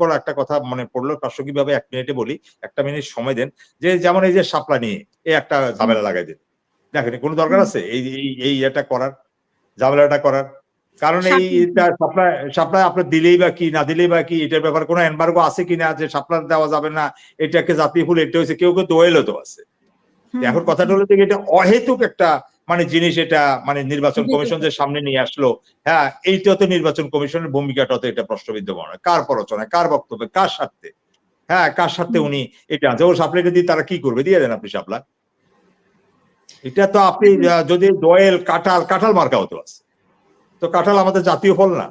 বড় একটা কথা মনে পড়ল প্রাসঙ্গিক ভাবে এক মিনিটে বলি একটা মিনিট সময় দেন যে যেমন এই যে সাপলা নিয়ে এই একটা ঝামেলা লাগাই দিন। দেখেন কোনো দরকার আছে? এই এই এটা করার ঝামেলাটা করার। কারণ এই সাপ্লাই সাপ্লাই আপনার দিলেই বা কি না দিলেই বা কি এটার ব্যাপারে কোনো এনবার্গো আছে কিনা যে সাপ্লাই দেওয়া যাবে না এটাকে জাতীয় ফুল এটা হয়েছে কেউ কেউ দোয়েলও তো আছে। এখন কথাটা হলো যে এটা অহেতুক একটা মানে জিনিস এটা মানে নির্বাচন কমিশন যে সামনে নিয়ে আসলো হ্যাঁ এইটা তো নির্বাচন কমিশনের ভূমিকাটা তো এটা প্রশ্নবিদ্ধ মনে হয় কার প্ররোচনায় কার বক্তব্যে কার স্বার্থে? হ্যাঁ কার স্বার্থে উনি এটা আছে ও সাপ্লাইটা দিয়ে তারা কি করবে? দিয়ে দেন আপনি সাপ্লাই। এটা তো আপনি যদি দোয়েল কাঁঠাল কাঁঠাল মার্কা হতো আছে। তো কাঁঠাল আমাদের জাতীয় ফল না।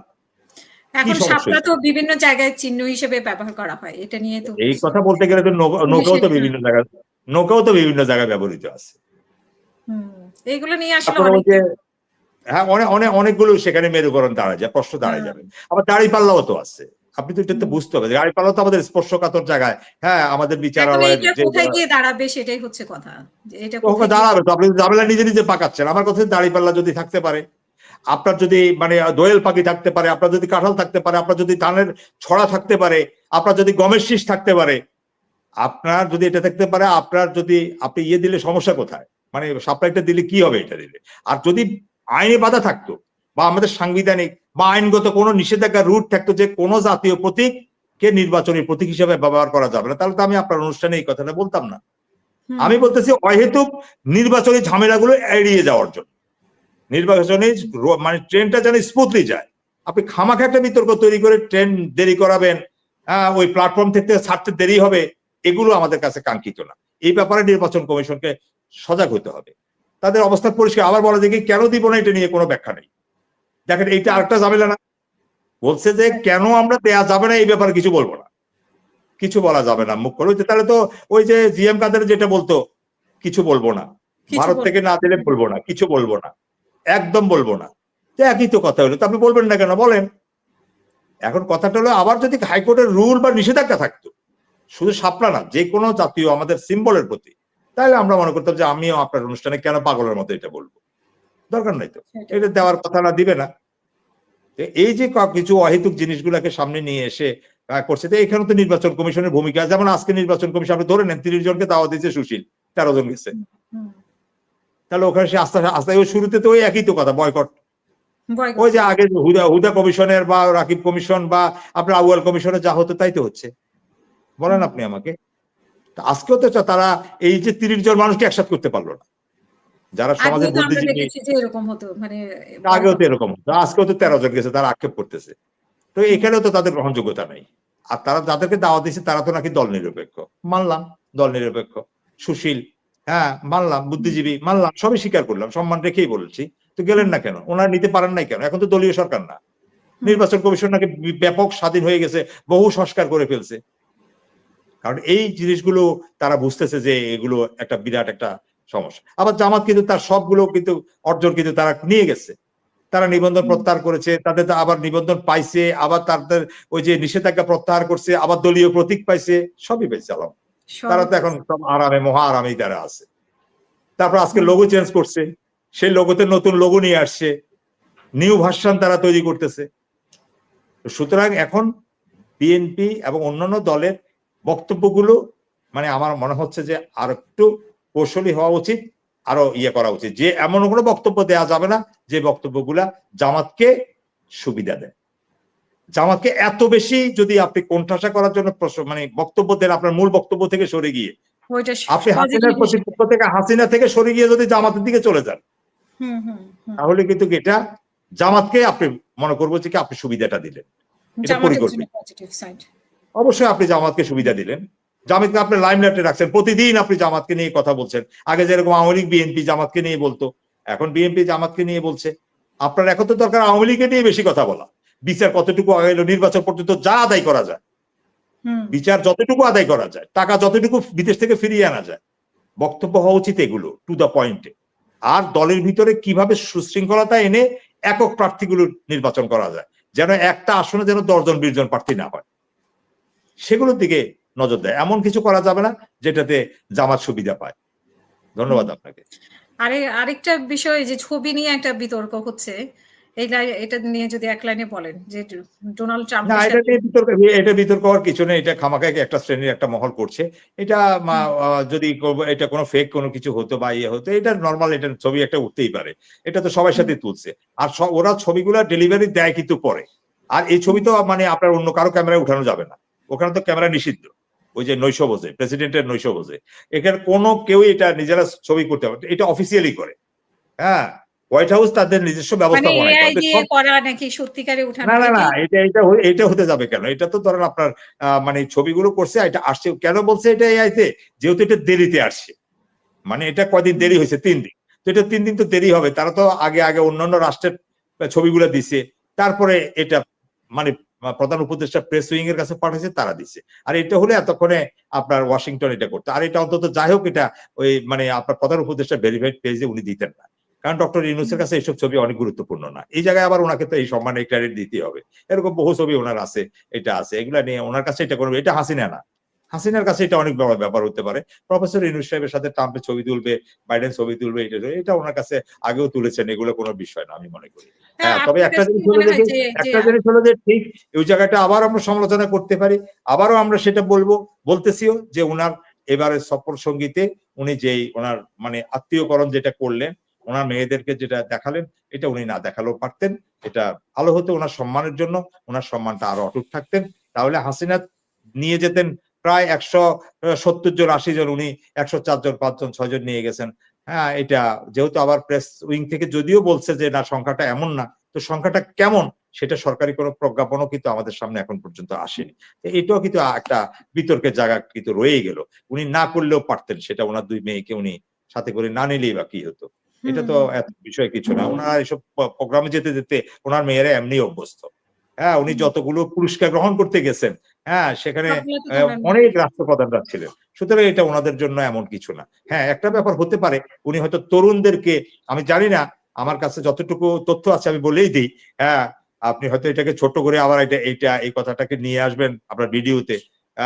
এখন সমস্যা শাপলা তো বিভিন্ন জায়গায় চিহ্ন হিসেবে ব্যবহার করা হয় এটা নিয়ে তো এই কথা বলতে গেলে তো নৌকাও তো বিভিন্ন জায়গায় নৌকাও তো বিভিন্ন জায়গায় ব্যবহৃত আছে। হুম, এগুলো নিয়ে আসলে হ্যাঁ অনেক অনেক অনেকগুলো সেখানে মেরুকরণ দাঁড়ায় যায় প্রশ্ন দাঁড়ায় যাবে। আবার দাড়ি পাল্লাও তো আছে। আপনি তো এটা তো বুঝতে হবে দাড়ি পাল্লা তো আমাদের স্পর্শকাতর জায়গায়। হ্যাঁ আমাদের বিচারালয়ের কোথায় গিয়ে দাঁড়াবে সেটাই হচ্ছে কথা। এটা কোথায় দাঁড়াবে তো। আপনি ঝামেলা নিজে নিজে পাকাচ্ছেন। আমার কথা দাড়ি পাল্লা যদি থাকতে পারে আপনার যদি মানে দোয়েল পাখি থাকতে পারে আপনার যদি কাঁঠাল থাকতে পারে আপনার যদি ধানের ছড়া থাকতে পারে আপনার যদি গমের শীষ থাকতে পারে আপনার যদি এটা থাকতে পারে আপনার যদি আপনি ইয়ে দিলে সমস্যা কোথায়? মানে সাপ্লাইটা দিলে কি হবে এটা দিলে? আর যদি আইনে বাধা থাকতো বা আমাদের সাংবিধানিক বা আইনগত কোনো নিষেধাজ্ঞা রুট থাকতো যে কোনো জাতীয় প্রতীক কে নির্বাচনী প্রতীক হিসেবে ব্যবহার করা যাবে না তাহলে তো আমি আপনার অনুষ্ঠানে এই কথাটা বলতাম না। আমি বলতেছি অহেতুক নির্বাচনী ঝামেলাগুলো এড়িয়ে যাওয়ার জন্য। নির্বাচনী মানে ট্রেনটা যেন স্মুথলি যায়। আপনি খামাখা একটা বিতর্ক তৈরি করে ট্রেন দেরি করাবেন হ্যাঁ ওই প্ল্যাটফর্ম থেকে ছাড়তে দেরি হবে এগুলো আমাদের কাছে কাঙ্ক্ষিত না। এই ব্যাপারে নির্বাচন কমিশনকে সজাগ হতে হবে। তাদের অবস্থা পরিষ্কার। আবার বলা যায় কি কেন দিব না এটা নিয়ে কোনো ব্যাখ্যা নেই। দেখেন এইটা আরেকটা ঝামেলা না। বলছে যে কেন আমরা দেয়া যাবে না এই ব্যাপারে কিছু বলব না। কিছু বলা যাবে না মুখ করে তাহলে তো ওই যে জিএম কাদের যেটা বলতো কিছু বলব না। ভারত থেকে না দিলে বলব না কিছু বলব না। একদম বলব না। তো একই তো কথা হলো। তো আপনি বলবেন না কেন? বলেন। এখন কথাটা হলো আবার যদি হাইকোর্টের রুল বা নিষেধাজ্ঞা থাকতো শুধু সাপলা না যে কোনো জাতীয় আমাদের সিম্বলের প্রতি তাহলে আমরা মনে করতাম যে আমিও আপনার অনুষ্ঠানে কেন পাগলের মতো এটা বলব? দরকার নাই তো। এটা দেওয়ার কথা না দিবে না। এই যে কিছু অহেতুক জিনিসগুলোকে সামনে নিয়ে এসে করছে তো এখানে তো নির্বাচন কমিশনের ভূমিকা যেমন আজকে নির্বাচন কমিশন আপনি ধরে নেন তিরিশ জনকে দাওয়া দিয়েছে সুশীল তেরো জন গেছে। তাহলে ওখানে সে আস্তে আস্তে ওই শুরুতে তো ওই একই তো কথা বয়কট। ওই যে আগে হুদা হুদা কমিশনের বা রাকিব কমিশন বা আপনার আউয়াল কমিশনের যা হতো তাই তো হচ্ছে। বলেন আপনি আমাকে। আজকেও তো তারা এই যে তিরিশ জন মানুষকে একসাথ করতে পারল না। যারা সমাজের বুদ্ধিজীবী এরকম হতো মানে আগেও তো এরকম হতো। আজকেও তো তেরো জন গেছে তারা আক্ষেপ করতেছে। তো এখানেও তো তাদের গ্রহণযোগ্যতা নেই। আর তারা যাদেরকে দাওয়া দিচ্ছে তারা তো নাকি দল নিরপেক্ষ। মানলাম দল নিরপেক্ষ। সুশীল হ্যাঁ মানলাম বুদ্ধিজীবী মানলাম সবই স্বীকার করলাম সম্মান রেখেই বলছি। তো গেলেন না কেন? ওনারা নিতে পারেন নাই কেন? এখন তো দলীয় সরকার না। নির্বাচন কমিশন নাকি ব্যাপক স্বাধীন হয়ে গেছে বহু সংস্কার করে ফেলছে। কারণ এই জিনিসগুলো তারা বুঝতেছে যে এগুলো একটা বিরাট একটা সমস্যা। আবার জামাত কিন্তু তার সবগুলো কিন্তু অর্জন কিন্তু তারা নিয়ে গেছে। তারা নিবন্ধন প্রত্যাহার করেছে তাদের তো আবার নিবন্ধন পাইছে আবার তাদের ওই যে নিষেধাজ্ঞা প্রত্যাহার করছে আবার দলীয় প্রতীক পাইছে সবই পেয়েছে আলম। তারা তো এখন সব আরামে মহা আরামেই তারা আছে। তারপর আজকে লোগো চেঞ্জ করছে সেই লোগোতে নতুন লোগো নিয়ে আসছে নিউ ভার্সন তারা তৈরি করতেছে। সুতরাং এখন বিএনপি এবং অন্যান্য দলের বক্তব্যগুলো মানে আমার মনে হচ্ছে যে আর একটু কৌশলী হওয়া উচিত আরও ইয়ে করা উচিত যে এমন কোনো বক্তব্য দেওয়া যাবে না যে বক্তব্যগুলা জামাতকে সুবিধা দেয় জামাতকে এত বেশি যদি আপনি কোণঠাসা করার জন্য প্রশ্ন- মানে বক্তব্য দেন আপনার মূল বক্তব্য থেকে সরে গিয়ে আপনি হাসিনার। প্রতিপক্ষ থেকে হাসিনা থেকে সরে গিয়ে যদি জামাতের দিকে চলে যান। তাহলে কিন্তু এটা জামাতকে আপনি মনে করব যে কি আপনি সুবিধাটা দিলেন এটা পরিকল্পিত। অবশ্যই আপনি জামাতকে সুবিধা দিলেন। জামাতকে আপনি লাইমলাইটে রাখছেন। প্রতিদিন আপনি জামাতকে নিয়ে কথা বলছেন। আগে যেরকম আওয়ামী লীগ বিএনপি জামাতকে নিয়ে বলতো এখন বিএনপি জামাতকে নিয়ে বলছে। আপনার এখন তো দরকার আওয়ামী লীগকে নিয়ে বেশি কথা বলা। বিচার কতটুকু হলো নির্বাচন পর্যন্ত যা আদায় করা যায়। বিচার যতটুকু আদায় করা যায় টাকা যতটুকু বিদেশ থেকে ফিরিয়ে আনা যায় বক্তব্য হওয়া উচিত এগুলো টু দ্য পয়েন্টে আর দলের ভিতরে কীভাবে সুশৃঙ্খলতা এনে একক প্রার্থীগুলো নির্বাচন করা যায় যেন একটা আসনে যেন দশজন বিশ জন প্রার্থী না হয়। সেগুলোর দিকে নজর দেয়। এমন কিছু করা যাবে না যেটাতে জামাত সুবিধা পায়। ধন্যবাদ আপনাকে। আরে আরেকটা বিষয় যে ছবি নিয়ে একটা বিতর্ক হচ্ছে এই এটা নিয়ে যদি এক লাইনে বলেন যে ডোনাল্ড না এটা নিয়ে বিতর্ক এটা বিতর্ক হওয়ার কিছু নেই। এটা খামাখাকে একটা শ্রেণির একটা মহল করছে। এটা যদি এটা কোনো ফেক কোনো কিছু হতো বা ইয়ে হতো এটা নর্মাল এটা ছবি একটা উঠতেই পারে। এটা তো সবার সাথে তুলছে। আর ওরা ছবিগুলো ডেলিভারি দেয় কিন্তু পরে। আর এই ছবি তো মানে আপনার অন্য কারও ক্যামেরায় উঠানো যাবে না। ওখানে তো ক্যামেরা নিষিদ্ধ। ওই যে নৈশ বোঝে প্রেসিডেন্টের নৈশ বোঝে এখানে কোনো কেউ এটা নিজেরা ছবি করতে পারে এটা অফিসিয়ালি করে। হ্যাঁ হোয়াইট হাউস তাদের নিজস্ব মানে ব্যবস্থা করা না না না এটা এটা এটা হতে যাবে কেন? এটা তো ধরেন আপনার মানে ছবিগুলো করছে এটা আসছে। কেন বলছে এটা এআইতে যেহেতু এটা দেরিতে আসছে। মানে এটা কয়দিন দেরি হয়েছে? তিন দিন। তো এটা তিন দিন তো দেরি হবে। তারা তো আগে আগে অন্যান্য রাষ্ট্রের ছবিগুলো দিছে। তারপরে এটা মানে প্রধান উপদেষ্টা প্রেস উইং এর কাছে পাঠাইছে তারা দিছে। আর এটা হলে এতক্ষণে আপনার ওয়াশিংটন এটা করতো। আর এটা অন্তত যাই হোক এটা ওই মানে আপনার প্রধান উপদেষ্টা ভেরিফাইড পেজে উনি দিতেন না। কারণ ডক্টর ইউনুসের কাছে এইসব ছবি অনেক গুরুত্বপূর্ণ না। এই জায়গায় আবার ওনাকে তো এই সম্মানে ক্রেডিট দিতে হবে। এরকম বহু ছবি ওনার আছে এটা আছে। এগুলা নিয়ে ওনার কাছে এটা করবে এটা হাসিনা না। হাসিনার কাছে এটা অনেক বড় ব্যাপার হতে পারে। প্রফেসর ইউনুস সাহেবের সাথে ট্রাম্পের ছবি তুলবে বাইডেন ছবি তুলবে এটা এটা ওনার কাছে আগেও তুলেছেন এগুলো কোনো বিষয় না আমি মনে করি। হ্যাঁ তবে একটা জিনিস হলো যে যে- একটা জিনিস হলো যে ঠিক ওই জায়গাটা আবার আমরা সমালোচনা করতে পারি আবারও আমরা সেটা বলব বলতেছিও যে ওনার এবারে সফর সঙ্গীতে উনি যেই ওনার মানে আত্মীয়করণ যেটা করলেন ওনার মেয়েদেরকে যেটা দেখালেন এটা উনি না দেখালেও পারতেন এটা ভালো হতো ওনার সম্মানের জন্য ওনার সম্মানটা আরও অটুট থাকতেন। তাহলে হাসিনা নিয়ে যেতেন প্রায় একশো সত্তর জন আশি জন উনি একশো চারজন পাঁচজন ছয়জন নিয়ে গেছেন। হ্যাঁ এটা যেহেতু আবার প্রেস উইং থেকে যদিও বলছে যে না সংখ্যাটা এমন না। তো সংখ্যাটা কেমন? সেটা সরকারি কোনো প্রজ্ঞাপনও কিন্তু আমাদের সামনে এখন পর্যন্ত আসেনি। এটাও কিন্তু একটা বিতর্কের জায়গা কিন্তু রয়েই গেল। উনি না করলেও পারতেন সেটা ওনার দুই মেয়েকে উনি সাথে করে না নিলেই বা কি হতো। এটা তো এত বিষয় কিছু না। ওনারা এসব প্রোগ্রামে যেতে যেতে ওনার মেয়েরা এমনি অভ্যস্ত। হ্যাঁ উনি যতগুলো পুরস্কার গ্রহণ করতে গেছেন হ্যাঁ সেখানে অনেক রাষ্ট্রপ্রধানরা ছিলেন। সুতরাং এটা ওনাদের জন্য এমন কিছু না। হ্যাঁ একটা ব্যাপার হতে পারে উনি হয়তো তরুণদেরকে আমি জানি না আমার কাছে যতটুকু তথ্য আছে আমি বলেই দিই হ্যাঁ আপনি হয়তো এটাকে ছোট করে আবার এটা এইটা এই কথাটাকে নিয়ে আসবেন আপনার ভিডিওতে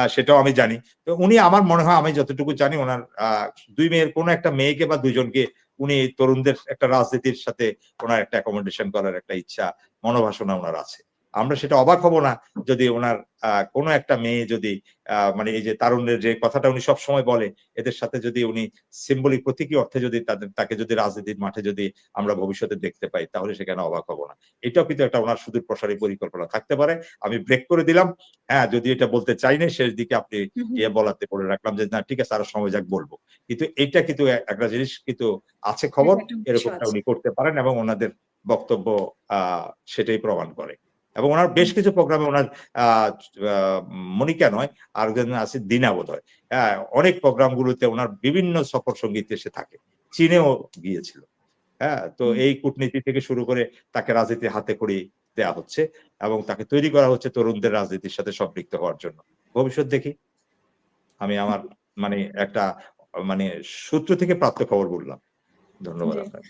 সেটাও আমি জানি। তো উনি আমার মনে হয় আমি যতটুকু জানি ওনার আহ, দুই মেয়ের কোনো একটা মেয়েকে বা দুইজনকে উনি তরুণদের একটা রাজনীতির সাথে ওনার একটা অ্যাকোমোডেশন করার একটা ইচ্ছা মনোবাসনা ওনার আছে। আমরা সেটা অবাক হব না যদি ওনার আহ, কোনো একটা মেয়ে যদি আহ, মানে এই যে তারুণ্যের যে কথাটা উনি সব সময় বলে এদের সাথে যদি উনি সিম্বলিক প্রতীকী অর্থে যদি তাদের তাকে যদি রাজনীতির মাঠে যদি আমরা ভবিষ্যতে দেখতে পাই তাহলে সেখানে অবাক হব না। এটাও কিন্তু একটা ওনার সুদূর প্রসারী পরিকল্পনা থাকতে পারে। আমি ব্রেক করে দিলাম। হ্যাঁ যদি এটা বলতে চাই না শেষ দিকে আপনি। ইয়ে বলাতে বলে রাখলাম যে না ঠিক আছে আরও সময় যাক বলব। কিন্তু এটা কিন্তু একটা জিনিস কিন্তু আছে খবর এরকমটা উনি করতে পারেন এবং ওনাদের বক্তব্য আহ সেটাই প্রমাণ করে। এবং ওনার বেশ কিছু প্রোগ্রামে ওনার মনিকা নয় আর একজন আছে দিনা বোধ হয় অনেক প্রোগ্রাম গুলোতে ওনার বিভিন্ন সফর সংগীত এসে থাকে। চীনেও গিয়েছিল। হ্যাঁ তো এই কূটনীতি থেকে শুরু করে তাকে রাজনীতি হাতে করে দেয়া হচ্ছে এবং তাকে তৈরি করা হচ্ছে তরুণদের রাজনীতির সাথে সম্পৃক্ত হওয়ার জন্য। ভবিষ্যৎ দেখি। আমি আমার মানে একটা মানে সূত্র থেকে প্রাপ্ত খবর বললাম। ধন্যবাদ। আপনাকে।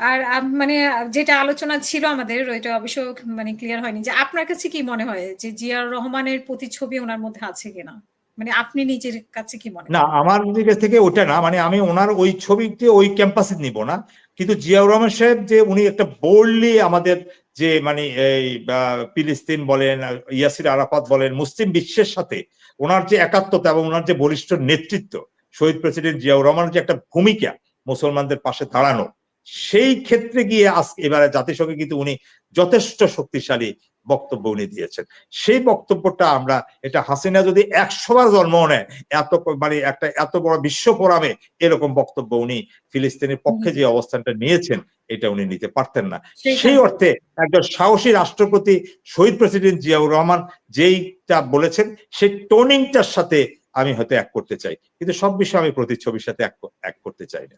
আর মানে যেটা আলোচনা ছিল আমাদের ওইটা অবশ্য মানে ক্লিয়ার হয়নি যে আপনার কাছে কি মনে হয় যে জিয়ার রহমানের প্রতিচ্ছবি ওনার মধ্যে আছে কিনা? মানে আপনি নিজের কাছে কি মনে না আমার দিকে থেকে ওটা না মানে আমি ওনার ওই ছবিতে ওই ক্যাম্পাসে নিব না। কিন্তু জিয়াউর রহমান সাহেব যে উনি একটা বোল্ডলি আমাদের যে মানে এই ফিলিস্তিন বলেন ইয়াসির আরাফাত বলেন মুসলিম বিশ্বের সাথে ওনার যে একাত্মতা এবং ওনার যে বলিষ্ঠ নেতৃত্ব শহীদ প্রেসিডেন্ট জিয়াউর রহমানের যে একটা ভূমিকা মুসলমানদের পাশে দাঁড়ানো সেই ক্ষেত্রে গিয়ে আজ এবারে জাতিসংঘে কিন্তু উনি যথেষ্ট শক্তিশালী বক্তব্য উনি দিয়েছেন। সেই বক্তব্যটা আমরা এটা হাসিনা যদি একশোবার জন্ম নেয় এত মানে একটা এত বড় বিশ্ব ফোরামে এরকম বক্তব্য উনি ফিলিস্তিনের পক্ষে যে অবস্থানটা নিয়েছেন এটা উনি নিতে পারতেন না। সেই অর্থে একজন সাহসী রাষ্ট্রপতি শহীদ প্রেসিডেন্ট জিয়াউর রহমান যেইটা বলেছেন সেই টোনিংটার সাথে আমি হয়তো এক করতে চাই। কিন্তু সব বিষয়ে আমি প্রতিচ্ছবির সাথে এক এক করতে চাই না।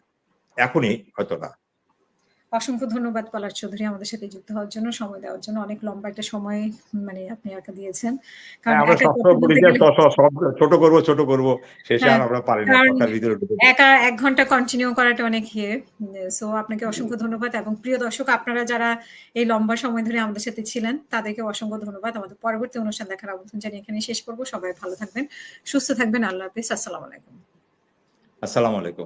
এখনই হয়তো না। অসংখ্য ধন্যবাদ পলাশ চৌধুরী আমাদের সাথে যুক্ত হওয়ার জন্য সময় দেওয়ার জন্য। অনেক লম্বা একটা সময় মানে আপনি একা দিয়েছেন। হ্যাঁ, ছোট করব ছোট করব শেষে আর হ্যাঁ, আমরা পারি না কথার ভিতরে একা এক ঘণ্টা কন্টিনিউ করাটা অনেক ইয়ে। সো আপনাকে অসংখ্য ধন্যবাদ এবং প্রিয় দর্শক আপনারা যারা এই লম্বা সময় ধরে আমাদের সাথে ছিলেন তাদেরকে অসংখ্য ধন্যবাদ। আমাদের পরবর্তী অনুষ্ঠান দেখার আমন্ত্রণ জানিয়ে এখানে শেষ করব। সবাই ভালো থাকবেন সুস্থ থাকবেন। আল্লাহ হাফিজ। আসসালামু আলাইকুম। আসসালামু আলাইকুম।